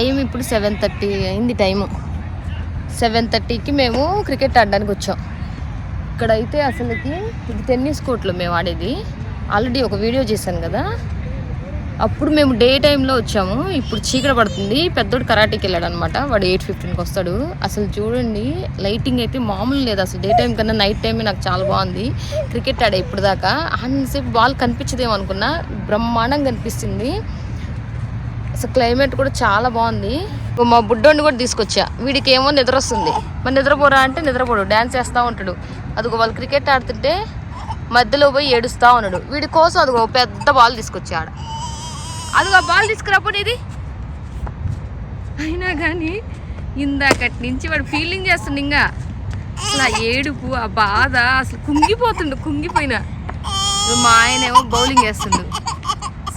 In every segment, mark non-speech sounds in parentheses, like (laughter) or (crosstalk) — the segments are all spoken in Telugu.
టైం ఇప్పుడు సెవెన్ థర్టీ అయింది టైము. సెవెన్ థర్టీకి మేము క్రికెట్ ఆడడానికి వచ్చాం. ఇక్కడైతే అసలుకి ఇది టెన్నిస్ కోర్ట్లో మేము ఆడేది. ఆల్రెడీ ఒక వీడియో చేశాను కదా. అప్పుడు మేము డే టైంలో వచ్చాము. ఇప్పుడు చీకట పడుతుంది. పెద్దోడు కరాటీకి వెళ్ళాడు అనమాట వాడు ఎయిట్ ఫిఫ్టీన్కి వస్తాడు. అసలు చూడండి లైటింగ్ అయితే మామూలు లేదు. అసలు డే టైం కన్నా నైట్ టైమే నాకు చాలా బాగుంది. క్రికెట్ ఆడే ఇప్పుడు దాకా అంతసేపు బాల్ కనిపించదేమో అనుకున్నా. బ్రహ్మాండంగా కనిపిస్తుంది అసలు క్లైమేట్ కూడా చాలా బాగుంది. మా బుడ్డోని కూడా తీసుకొచ్చా. వీడికి ఏమో నిద్ర వస్తుంది. మరి నిద్రపోరా అంటే నిద్రపోడు డ్యాన్స్ చేస్తూ ఉంటాడు. అదిగో వాళ్ళు క్రికెట్ ఆడుతుంటే మధ్యలో పోయి ఏడుస్తూ ఉన్నాడు. వీడి కోసం అదిగో పెద్ద బాల్ తీసుకొచ్చాడు ఆడ. అదిగో బాల్ తీసుకురాపో ఇది అయినా కానీ ఇందాకటి నుంచి వాడు ఫీలింగ్ చేస్తుంది ఇంకా. అసలు ఆ ఏడుపు ఆ బాధ అసలు కుంగిపోతుండు కుంగిపోయిన. మా ఆయన ఏమో బౌలింగ్ చేస్తుండు.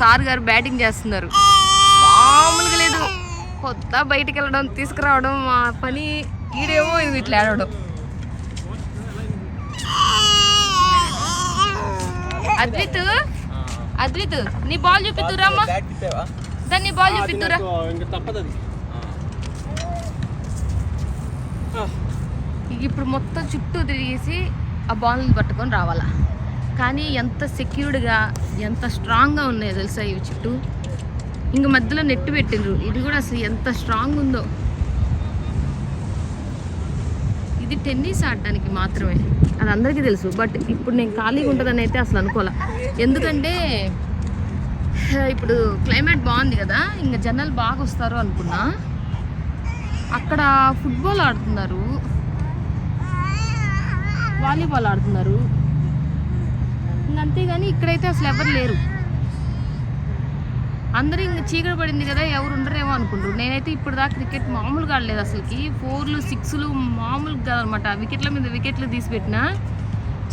సార్ గారు బ్యాటింగ్ చేస్తున్నారు. మామూలుగా లేదు. కొత్త బయటికి వెళ్ళడం తీసుకురావడం మా పని ఈడేమో ఇది ఇట్లా ఆడడం అద్విత్ అద్విత్ నీ బాల్ చూపిద్దురా అమ్మా. దాన్ని నీ బాల్ చూపిద్దురా ఇప్పుడు మొత్తం చుట్టూ తిరిగేసి ఆ బాల్ని పట్టుకొని రావాలా. కానీ ఎంత సెక్యూర్డ్గా ఎంత స్ట్రాంగ్గా ఉన్నాయో తెలుసా ఇవి చుట్టూ? ఇంక మధ్యలో నెట్ పెట్టిండ్రు. ఇది కూడా అసలు ఎంత స్ట్రాంగ్ ఉందో. ఇది టెన్నిస్ ఆడటానికి మాత్రమే. అది అందరికీ తెలుసు. బట్ ఇప్పుడు నేను ఖాళీగా ఉంటుందని అయితే అసలు అనుకోలే ఎందుకంటే ఇప్పుడు క్లైమేట్ బాగుంది కదా ఇంకా జనాలు బాగా వస్తారు అనుకున్నా. అక్కడ ఫుట్బాల్ ఆడుతున్నారు. వాలీబాల్ ఆడుతున్నారు. ఇంక అంతేగాని ఇక్కడైతే అసలు ఎవరు లేరు. అందరూ ఇంక చీకటి పడింది కదా ఎవరు ఉండరేమో అనుకుంటారు నేనైతే ఇప్పుడు దాకా క్రికెట్ మామూలుగా ఆడలేదు అసలుకి. ఫోర్లు సిక్స్లు మామూలుగా కాదనమాట వికెట్ల మీద వికెట్లు తీసిపెట్టిన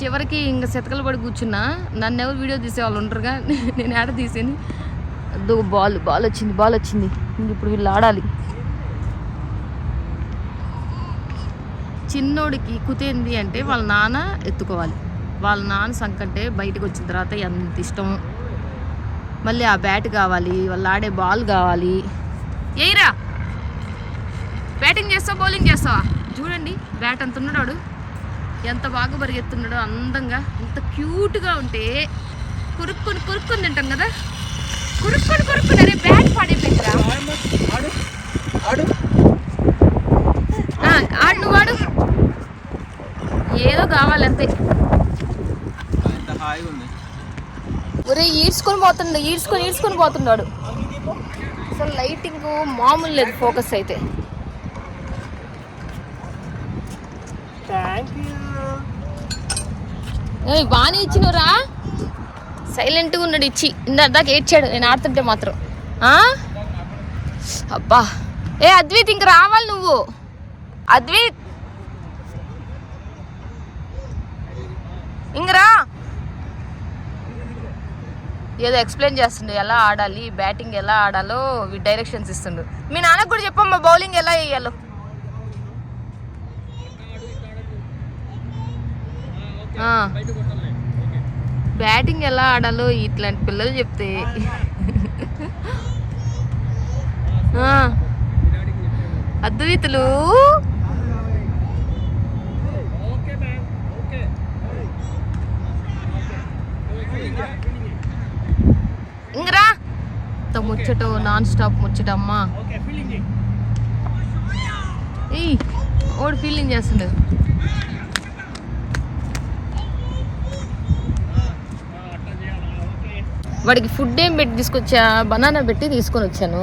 చివరికి ఇంకా శతకలు పడి కూర్చున్నా నన్ను ఎవరు వీడియో తీసే వాళ్ళు ఉండరుగా (laughs) నేను ఆడ తీసేది అదో బాల్ బాల్ వచ్చింది బాల్ వచ్చింది. ఇంక ఇప్పుడు వీళ్ళు ఆడాలి. చిన్నోడికి కుతేంది అంటే వాళ్ళ నాన్న ఎత్తుకోవాలి. వాళ్ళ నాన్న సంకంటే బయటకు వచ్చిన తర్వాత ఎంత ఇష్టం మళ్ళీ ఆ బ్యాట్ కావాలి వాళ్ళు ఆడే బాల్ కావాలి. ఏయిరా బ్యాటింగ్ చేస్తావా బౌలింగ్ చేస్తావా? చూడండి బ్యాట్ అంత ఉన్నాడు ఎంత బాగా పరిగెత్తున్నాడో అందంగా ఎంత క్యూట్గా ఉంటే కురుక్కుని కురుక్కుని తింటాం కదా. కురుక్కుని కురుక్కుని అరే బ్యాట్ పాడైపోయిందిరా. ఆడు నువ్వు ఆడు. ఏదో కావాలంతే. హాయిగా ఉంది? ఒరే ఈడ్చుకొని పోతున్నాడు ఈడ్చుకొని ఈడ్చుకొని పోతున్నాడు. అసలు లైటింగ్ మామూలు లేదు ఫోకస్ అయితే. బాగానే ఇచ్చినరా? సైలెంట్గా ఉన్నాడు ఇచ్చి. ఇందా దాకా ఏడ్చాడు నేను ఆడుతుంటే మాత్రం. ఆ? అబ్బా. ఏ అద్విత్ ఇంక రావాలి నువ్వు. అద్విత్. ఇంకరా ఏదో ఎక్స్ప్లెయిన్ చేస్తుండు ఎలా ఆడాలి బ్యాటింగ్ ఎలా ఆడాలో డైరెక్షన్స్ ఇస్తుండు. మీ నాన్నకు కూడా చెప్పమ్మా బౌలింగ్ ఎలా వేయాలో. బ్యాటింగ్ ఎలా ఆడాలో ఇట్లాంటి పిల్లలు చెప్తే. అద్వైతులు. ఓకే. ఇంత ముచ్చట నాన్ స్టాప్ ముచ్చట అమ్మా ఏయ్ ఓడి ఫీలింగ్ చేస్తుండదు వాడికి ఫుడ్ ఏం పెట్టి తీసుకొచ్చా? బనానా పెట్టి తీసుకొని వచ్చాను.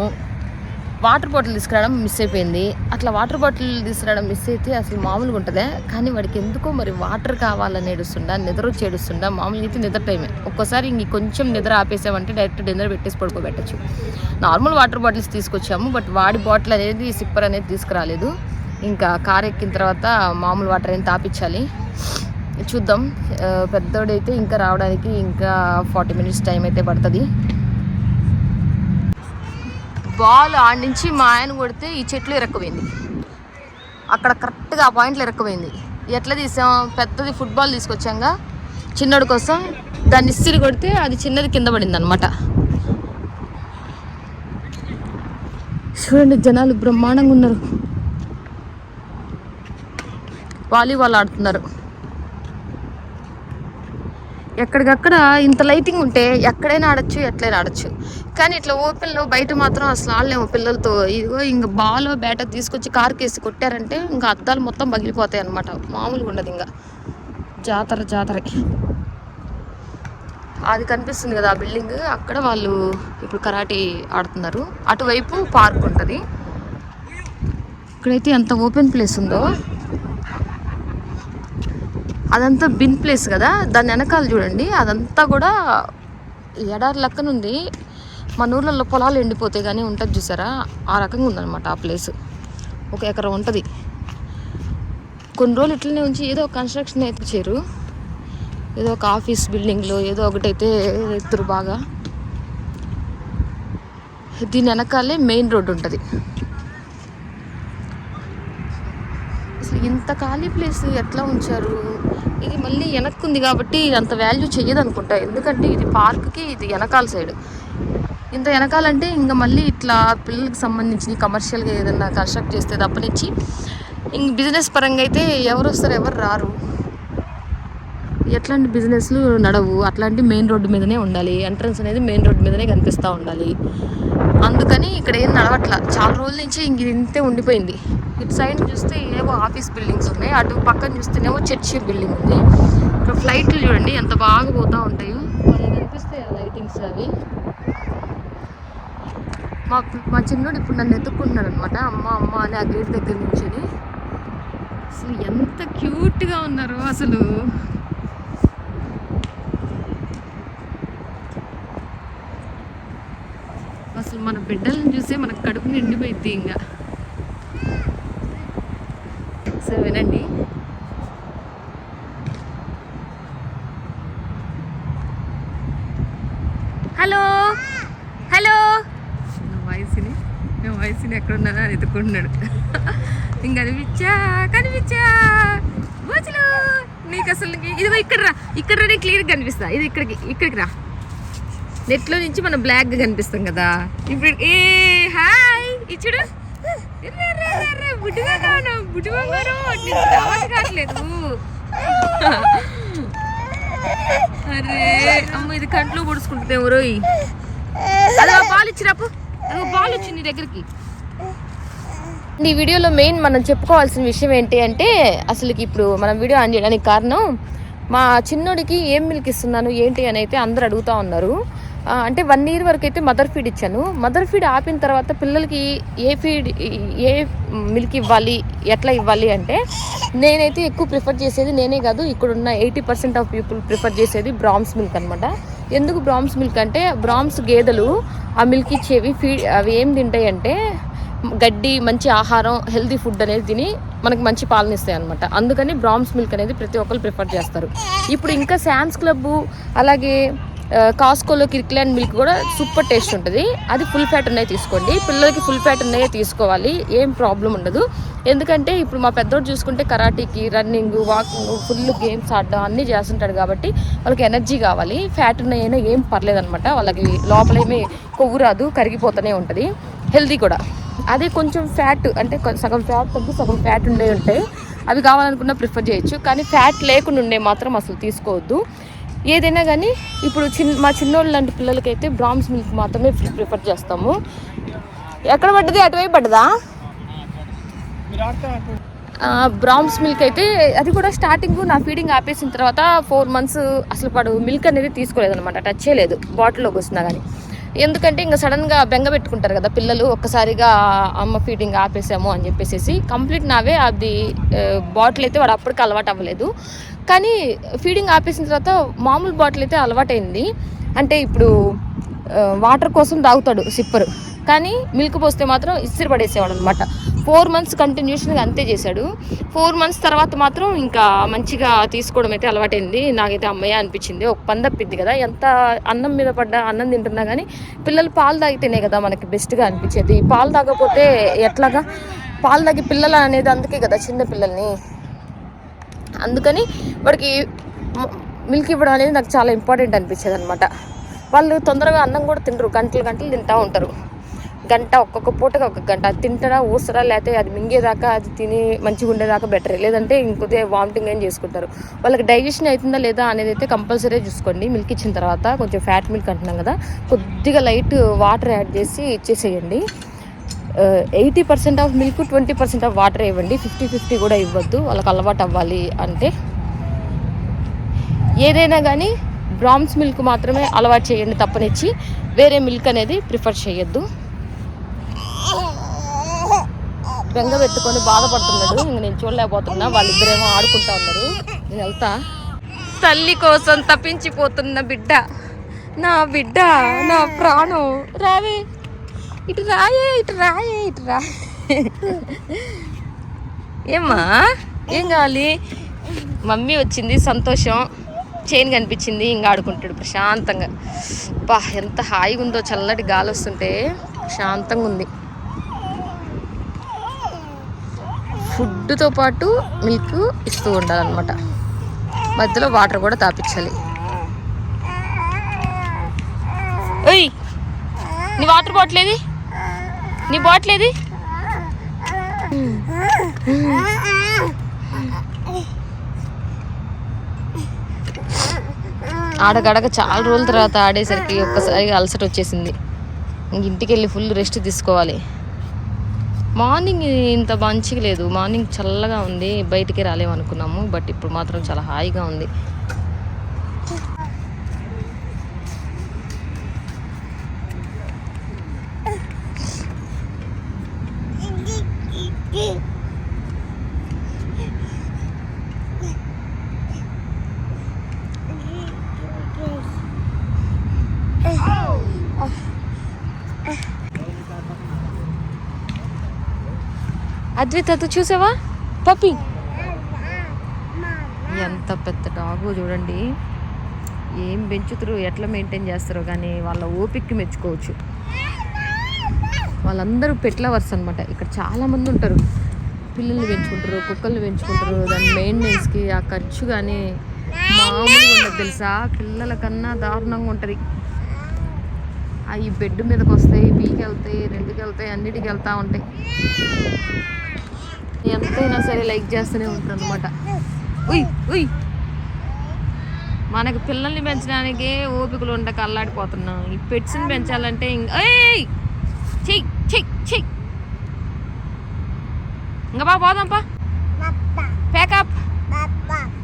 వాటర్ బాటిల్ తీసుకురావడం మిస్ అయిపోయింది. అట్లా వాటర్ బాటిల్ తీసుకురావడం మిస్ అయితే అసలు మామూలుగా ఉంటుందే. కానీ వాడికి ఎందుకో మరి వాటర్ కావాలని ఏడుస్తుండా నిద్ర వచ్చి ఏడుస్తుండా మామూలుగా అయితే నిద్ర టైమే. ఒక్కసారి ఇంక కొంచెం నిద్ర ఆపేసామంటే డైరెక్ట్ డిన్నర్ పెట్టేసి పడుకోబెట్టచ్చు. నార్మల్ వాటర్ బాటిల్స్ తీసుకొచ్చాము బట్ వాడి బాటిల్ అనేది సిప్పర్ అనేది తీసుకురాలేదు. ఇంకా కార్ ఎక్కిన తర్వాత మామూలు వాటర్ అనేది తాపించాలి చూద్దాం. పెద్దోడైతే ఇంకా రావడానికి ఇంకా ఫార్టీ మినిట్స్ టైం అయితే పడుతుంది. బాల్ ఆడ నుంచి మా ఆయన కొడితే ఈ చెట్లు ఇరక్కుపోయింది అక్కడ కరెక్ట్గా ఆ పాయింట్లో ఇరక్కుపోయింది ఎట్లా తీసాం? పెద్దది ఫుట్బాల్ తీసుకొచ్చాంగా. చిన్నోడి కోసం దాన్ని ఇస్తిరి కొడితే అది చిన్నది కింద పడింది అనమాట చూడండి జనాలు బ్రహ్మాండంగా ఉన్నారు. వాలీబాల్ ఆడుతున్నారు. ఎక్కడికక్కడ ఇంత లైటింగ్ ఉంటే ఎక్కడైనా ఆడొచ్చు ఎట్లయినా ఆడచ్చు. కానీ ఇట్లా ఓపెన్లో బయట మాత్రం అసలు ఆడలేము పిల్లలతో. ఇదిగో ఇంక బాల్ బ్యాట్ తీసుకొచ్చి కార్కి వేసి కొట్టారంటే ఇంకా అద్దాలు మొత్తం పగిలిపోతాయి అనమాట మామూలుగా ఉండదు ఇంకా. జాతర జాతరకి అది కనిపిస్తుంది కదా ఆ బిల్డింగ్. అక్కడ వాళ్ళు ఇప్పుడు కరాటే ఆడుతున్నారు. అటువైపు పార్క్ ఉంటుంది. ఇక్కడైతే ఎంత ఓపెన్ ప్లేస్ ఉందో. అదంతా బిన్ ప్లేస్ కదా. దాని వెనకాల చూడండి. అదంతా కూడా ఎడారి లెక్కనుంది మన ఊర్లలో పొలాలు ఎండిపోతే కానీ ఉంటుంది చూసారా? ఆ రకంగా ఉందన్నమాట ఆ ప్లేస్. ఒక ఎకరం ఉంటుంది. కొన్ని రోజులు ఇట్లనే ఉంచి ఏదో ఒక కన్స్ట్రక్షన్ అయితే చేరు ఏదో ఒక ఆఫీస్ బిల్డింగ్లో ఏదో ఒకటైతే ఎత్తురు బాగా. దీని వెనకాలే మెయిన్ రోడ్ ఉంటుంది. అసలు ఇంత ఖాళీ ప్లేస్ ఎట్లా ఉంచారు? ఇది మళ్ళీ వెనక్కుంది కాబట్టి అంత వాల్యూ చేయదు అనుకుంటా ఎందుకంటే ఇది పార్క్కి ఇది వెనకాల సైడ్. ఇంత వెనకాలంటే ఇంకా మళ్ళీ ఇట్లా పిల్లలకి సంబంధించి కమర్షియల్గా ఏదైనా కన్స్ట్రక్ట్ చేస్తే తప్పనిచ్చి ఇంక బిజినెస్ పరంగా అయితే ఎవరు వస్తారు ఎవరు రారు. ఎట్లాంటి బిజినెస్లు నడవు. అట్లాంటి మెయిన్ రోడ్డు మీదనే ఉండాలి. ఎంట్రన్స్ అనేది మెయిన్ రోడ్డు మీదనే కనిపిస్తూ ఉండాలి. అందుకని ఇక్కడ ఏం నడవట్లా. చాలా రోజుల నుంచి ఇంక ఇంతే ఉండిపోయింది. ఇటు సైడ్ చూస్తే ఏవో ఆఫీస్ బిల్డింగ్స్ ఉన్నాయి. అటు పక్కన చూస్తేనేమో చర్చి బిల్డింగ్ ఉంది. ఇక్కడ ఫ్లైట్లు చూడండి ఎంత బాగా పోతూ ఉంటాయో. మరి కనిపిస్తాయి లైటింగ్స్ అవి. మా మా చిన్నోడు ఇప్పుడు నన్ను ఎత్తుక్కుంటున్నాడు అనమాట అమ్మ అమ్మ అని ఆ గేట్ దగ్గర నుంచి అసలు ఎంత క్యూట్గా ఉన్నారు అసలు. అసలు మన బిడ్డలను చూసే మనకు కడుపు నిండిపోయింది ఇంకా. సరే వినండి ఎక్కడున్నానో అని ఎత్తుకుంటున్నాడు (laughs) ఇంక కనిపించా కనిపించా. బోచులు నీకు అసలు ఇదిగో ఇక్కడ రా. ఇక్కడ రా క్లియర్గా కనిపిస్తా. ఇది ఇక్కడికి ఇక్కడికి రా. నెట్లో నుంచి మనం బ్లాక్గా కనిపిస్తాం కదా. ఇప్పుడు ఏ హాయ్ ఇచ్చుడు బుడ్డిగా కాను కావట్లేదు. అరే అమ్మ ఇది కంట్లో పొడుచుకుంటుంది ఎవరో అదే పాలు ఇచ్చిరాపు బాల్ పాలు వచ్చింది నీ దగ్గరికి. ఈ వీడియోలో మెయిన్ మనం చెప్పుకోవాల్సిన విషయం ఏంటి అంటే అసలుకి ఇప్పుడు మనం వీడియో ఆన్ చేయడానికి కారణం మా చిన్నోడికి ఏం మిల్క్ ఇస్తున్నాను ఏంటి అని అయితే అందరు అడుగుతూ ఉన్నారు. అంటే వన్ ఇయర్ వరకు అయితే మదర్ ఫీడ్ ఇచ్చాను. మదర్ ఫీడ్ ఆపిన తర్వాత పిల్లలకి ఏ ఫీడ్ ఏ మిల్క్ ఇవ్వాలి ఎట్లా ఇవ్వాలి అంటే నేనైతే ఎక్కువ ప్రిఫర్ చేసేది నేనే కాదు ఇక్కడ ఉన్న eighty percent of people prefer చేసేది బ్రామ్స్ మిల్క్ అనమాట ఎందుకు బ్రామ్స్ మిల్క్ అంటే బ్రామ్స్ గేదెలు ఆ మిల్క్ ఇచ్చేవి ఫీడ్ అవి ఏం తింటాయి అంటే గడ్డి మంచి ఆహారం హెల్దీ ఫుడ్ అనేది తిని మనకి మంచి పాలన ఇస్తాయి అనమాట అందుకని బ్రామ్స్ మిల్క్ అనేది ప్రతి ఒక్కరు ప్రిఫర్ చేస్తారు. ఇప్పుడు ఇంకా శాన్స్ క్లబ్ అలాగే కాస్కోలో కిర్క్లాండ్ మిల్క్ కూడా సూపర్ టేస్ట్ ఉంటుంది. అది ఫుల్ ఫ్యాట్ ఉన్నాయి తీసుకోండి. పిల్లలకి ఫుల్ ఫ్యాట్ ఉన్నాయే తీసుకోవాలి. ఏం ప్రాబ్లం ఉండదు. ఎందుకంటే ఇప్పుడు మా పెద్దోడు చూసుకుంటే కరాటీకి రన్నింగ్ వాకింగ్ ఫుల్ గేమ్స్ ఆడడం అన్నీ చేస్తుంటాడు కాబట్టి వాళ్ళకి ఎనర్జీ కావాలి. ఫ్యాట్ ఉన్నాయైనా ఏం పర్లేదనమాట వాళ్ళకి వాళ్ళకి లోపలేమీ కొవ్వు రాదు కరిగిపోతూనే ఉంటుంది. హెల్దీ కూడా. అదే కొంచెం ఫ్యాట్ అంటే సగం ఫ్యాట్ తగ్గి సగం ఫ్యాట్ ఉండే ఉంటాయి. అవి కావాలనుకున్నా ప్రిఫర్ చేయొచ్చు. కానీ ఫ్యాట్ లేకుండా ఉండే మాత్రం అసలు తీసుకోవద్దు. ఏదైనా కానీ ఇప్పుడు చిన్న మా చిన్నోళ్ళు లాంటి పిల్లలకైతే బ్రామ్స్ మిల్క్ మాత్రమే ప్రిఫర్ చేస్తాము. ఎక్కడ పడ్డది? అటువైపు పడ్డదా? మీరు బ్రామ్స్ మిల్క్ అయితే అది కూడా స్టార్టింగ్ నా ఫీడింగ్ ఆపేసిన తర్వాత ఫోర్ మంత్స్ అసలు వాడు మిల్క్ అనేది తీసుకోలేదన్నమాట. టచ్ చేయలేదు బాటిల్లోకి వస్తున్నా కానీ. ఎందుకంటే ఇంకా సడన్గా బెంగ పెట్టుకుంటారు కదా పిల్లలు ఒక్కసారిగా అమ్మ ఫీడింగ్ ఆపేసాము అని చెప్పేసి కంప్లీట్ నావే అది బాటిల్ అయితే వాడు అప్పటికి అలవాటు అవ్వలేదు. కానీ ఫీడింగ్ ఆపేసిన తర్వాత మామూలు బాటిల్ అయితే అలవాటైంది. అంటే ఇప్పుడు వాటర్ కోసం తాగుతాడు సిప్పరు. కానీ మిల్క్ పోస్తే మాత్రం ఇస్తిరి పడేసేవాడు అనమాట ఫోర్ మంత్స్ కంటిన్యూషన్గా అంతే చేశాడు. ఫోర్ మంత్స్ తర్వాత మాత్రం ఇంకా మంచిగా తీసుకోవడం అయితే అలవాటైంది. నాకైతే అమ్మయ్య అనిపించింది. ఒక పని కదా ఎంత అన్నం మీద పడ్డ అన్నం తింటున్నా కానీ పిల్లలు పాలు తాగితేనే కదా మనకి బెస్ట్గా అనిపించేది. పాలు తాగకపోతే ఎట్లాగా? పాలు తాగి పిల్లలు అనేది అందుకే కదా చిన్న పిల్లల్ని. అందుకని వాడికి మిల్క్ ఇవ్వడం అనేది నాకు చాలా ఇంపార్టెంట్ అనిపించేది అనమాట వాళ్ళు తొందరగా అన్నం కూడా తినరు. గంటలు గంటలు తింటూ ఉంటారు. గంట ఒక్కొక్క పూటకి ఒక గంట. అది తింటారా ఊసరా లేకపోతే అది మింగేదాకా అది తిని మంచిగా ఉండేదాకా బెటర్ లేదంటే ఇంకొద్ది వామిటింగ్ ఏం చేసుకుంటారు. వాళ్ళకి డైజెషన్ అవుతుందా లేదా అనేది అయితే కంపల్సరీ చూసుకోండి. మిల్క్ ఇచ్చిన తర్వాత కొంచెం ఫ్యాట్ మిల్క్ అంటున్నాం కదా కొద్దిగా లైట్ వాటర్ యాడ్ చేసి ఇచ్చేసేయండి. Eighty percent of milk twenty percent of water ఇవ్వండి. ఫిఫ్టీ ఫిఫ్టీ కూడా ఇవ్వద్దు. వాళ్ళకి అలవాటు అవ్వాలి అంటే. ఏదైనా కానీ బ్రామ్స్ మిల్క్ మాత్రమే అలవాటు చేయండి తప్పనిచ్చి. వేరే మిల్క్ అనేది ప్రిఫర్ చేయొద్దు. బెంగ పెట్టుకొని బాధపడుతున్నాడు. ఇంక నేను చూడలేకపోతున్నా. వాళ్ళిద్దరేమో ఆడుకుంటా ఉన్నారు. నేను వెళ్తా. తల్లి కోసం తప్పించిపోతున్న బిడ్డ. నా బిడ్డ నా ప్రాణం. రావే. ఇటు రాయే ఇటు రాయే ఇటు రా. ఏమ్మా? ఏం కావాలి? మమ్మీ వచ్చింది సంతోషం. చైన్ కనిపించింది ఇంకా ఆడుకుంటాడు ప్రశాంతంగా. బా ఎంత హాయిగా ఉందో చల్లటి గాలి వస్తుంటే ప్రశాంతంగా ఉంది ఫుడ్తో పాటు మిల్క్ ఇస్తూ ఉండాలన్నమాట. మధ్యలో వాటర్ కూడా తాపించాలి. నీ వాటర్ బాటిల్ ఏది? నీ బాటిల్ ఏది? ఆడగడగ చాలా రోజుల తర్వాత ఆడేసరికి ఒక్కసారి అలసట వచ్చేసింది. ఇంక ఇంటికి వెళ్ళి ఫుల్ రెస్ట్ తీసుకోవాలి. మార్నింగ్ ఇంత మంచిగా లేదు. మార్నింగ్ చల్లగా ఉంది. బయటికి రాలేమనుకున్నాము. బట్ ఇప్పుడు మాత్రం చాలా హాయిగా ఉంది. అద్విత చూసావా? పప్పి. ఎంత పెద్ద డాగు చూడండి. ఏం పెంచుతారు ఎట్లా మెయింటైన్ చేస్తారో కానీ వాళ్ళ ఓపిక్కి మెచ్చుకోవచ్చు. వాళ్ళందరూ పెట్లవర్స్ అనమాట ఇక్కడ చాలామంది ఉంటారు. పిల్లల్ని పెంచుకుంటారు కుక్కల్ని పెంచుకుంటారు. దాని మెయింటెనెన్స్కి ఆ ఖర్చు కానీ మామూలుగా ఉండదు తెలుసా? పిల్లల కన్నా దారుణంగా ఉంటుంది. అవి బెడ్ మీదకి వస్తాయి పీకి వెళ్తాయి రెండుకి వెళ్తాయి అన్నిటికి వెళ్తూ ఉంటాయి. ఎంతైనా సరే లైక్ చేస్తూనే ఉంటాను అనమాట ఉయ్ ఉయ్. మనకు పిల్లల్ని పెంచడానికి ఓపికలు ఉండక అల్లాడిపోతున్నాం. ఈ పెట్స్ని పెంచాలంటే ఇంక చెయ్యి చెయ్యి చెయ్యి ఇంకా బా పోదాంపా ప్యాకప్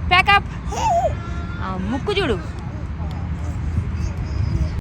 ప్యాకప్ ముక్కు చూడు.